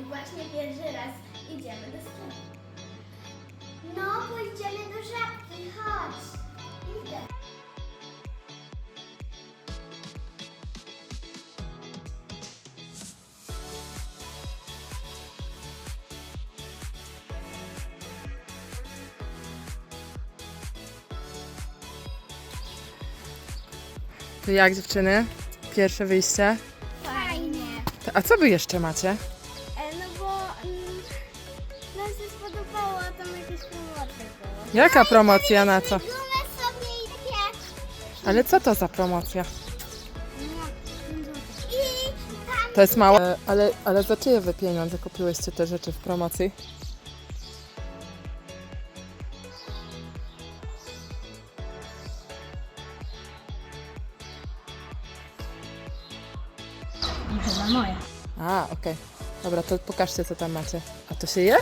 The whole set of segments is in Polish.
i właśnie pierwszy raz idziemy do sklepu. No, pójdziemy do żabki, chodź. Idę. To jak dziewczyny? Pierwsze wyjście. Fajnie. A co wy jeszcze macie? Jaka promocja na co? Sobie i takie... Ale co to za promocja? I tam... To jest mało. E, Ale, ale za czyje wy pieniądze kupiłyście te rzeczy w promocji? Chyba moja. A, okej. Dobra, to pokażcie co tam macie. A to się je?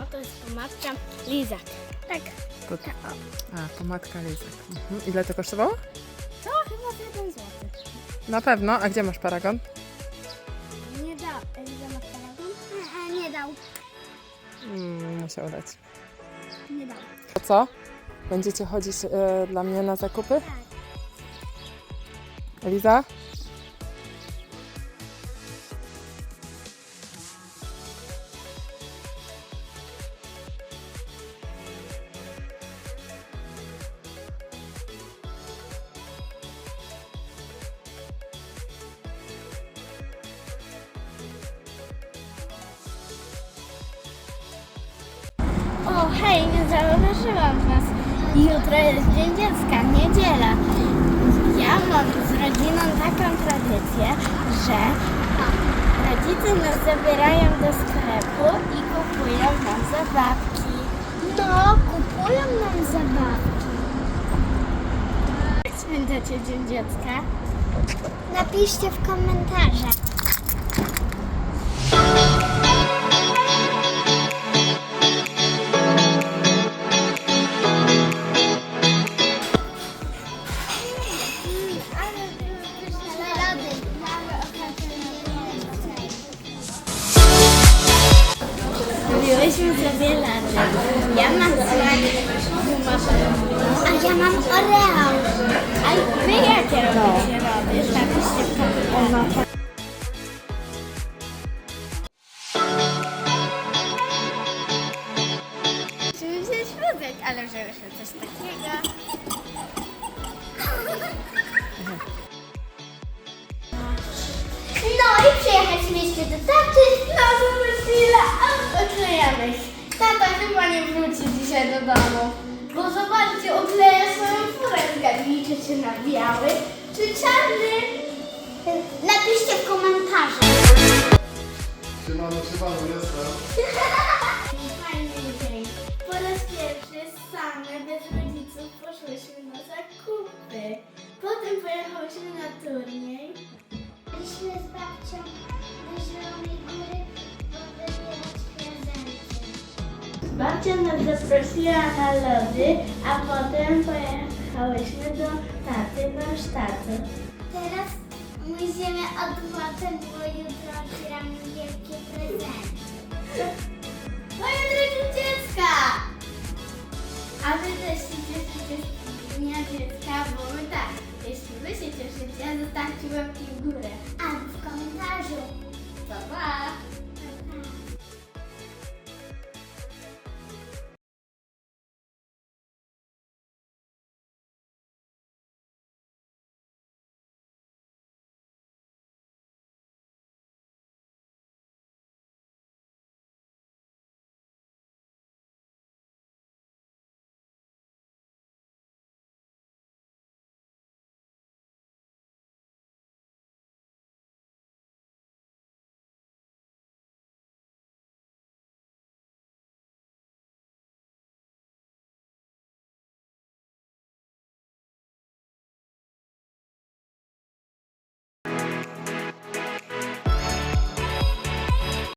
No to jest pomadka Lizak. Tak. To... A, pomadka Lizak. Mhm. Ile to kosztowało? To chyba za 1 zł. Na pewno. A gdzie masz paragon? Nie da. Eliza ma paragon? E, nie dał. Mm, musiał dać. Nie dał. To co? Będziecie chodzić e, dla mnie na zakupy? Tak. Eliza? Hej, nie zauważyłam was. Jutro jest Dzień Dziecka, niedziela. Ja mam z rodziną taką tradycję, że rodzice nas zabierają do sklepu i kupują nam zabawki. No, kupują nam zabawki. Jak spędzacie Dzień Dziecka? Napiszcie w komentarzach. Zrobiłyśmy sobie lody. Ja mam smak. A ja mam Oreo. A wy jakie robicie lody? Napiszcie w komentarzach. Musimy wziąć wózek, ale wzięłyśmy coś takiego. No i przyjechaliśmy jeszcze do taty. No chwilę, a oklejamy się. Tata chyba nie wróci dzisiaj do domu. Bo zobaczcie, okleja swoją furę. Zgadnijcie, czy na biały, czy czarny. Napiszcie w komentarzach. Siemano, siemano, jestem. Fajny dzień. Po raz pierwszy same, bez rodziców, poszłyśmy na zakupy. Potem pojechałyśmy na turniej. Byliśmy z babcią do Zielonej Góry, Babcia nas zaprosiła na lody, a potem pojechałyśmy do taty warsztatu. Teraz musimy odpocząć, bo jutro otwieramy wielkie prezenty. Moje drogie dziecka! A wy też się cieszycie z Dnia Dziecka, bo my tak. Jeśli wy się cieszycie, zostawcie łapki w górę. Albo w komentarzu.